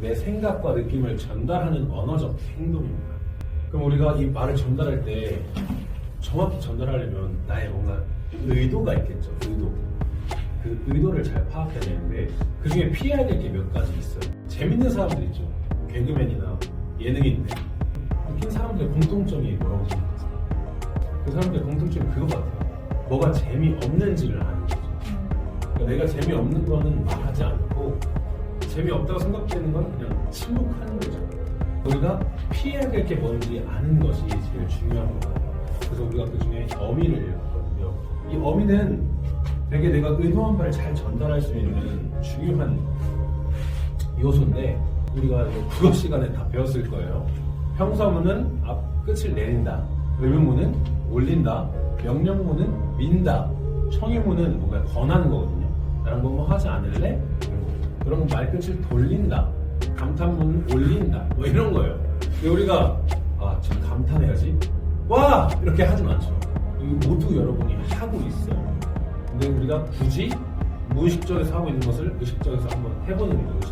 내 생각과 느낌을 전달하는 언어적 행동입니다. 그럼 우리가 이 말을 전달할 때 정확히 전달하려면 나의 뭔가 의도가 있겠죠. 의도. 그 의도를 잘 파악해야 되는데 그 중에 피해야 될 게 몇 가지 있어요. 재밌는 사람들 있죠. 개그맨이나 예능인들. 웃긴 사람들의 공통점이 뭐라고 생각하세요? 그 사람들의 공통점이 그거 같아요. 뭐가 재미없는지를 아는 거죠. 그러니까 내가 재미없는 거는 말하지 않고 재미없다고 생각되는 건 그냥 침묵하는 거죠. 우리가 피해야 될 게 뭔지 아는 것이 제일 중요한 거거든요. 그래서 우리가 그 중에 어미를 읽었거든요. 이 어미는 되게 내가 의도한 바를 잘 전달할 수 있는 중요한 요소인데 우리가 국어 시간에 다 배웠을 거예요. 형사문은 앞 끝을 내린다. 의문문은 올린다. 명령문은 민다. 청유문은 뭔가 권하는 거거든요. 나랑 뭐뭐 하지 않을래? 그런 말끝을 돌린다. 감탄문을 올린다. 뭐 이런 거예요. 근데 우리가 아, 좀 감탄해야지. 와! 이렇게 하진 않죠. 이거 모두 여러분이 하고 있어요. 근데 우리가 굳이 무의식적에서 하고 있는 것을 의식적에서 한번 해보는 거예요.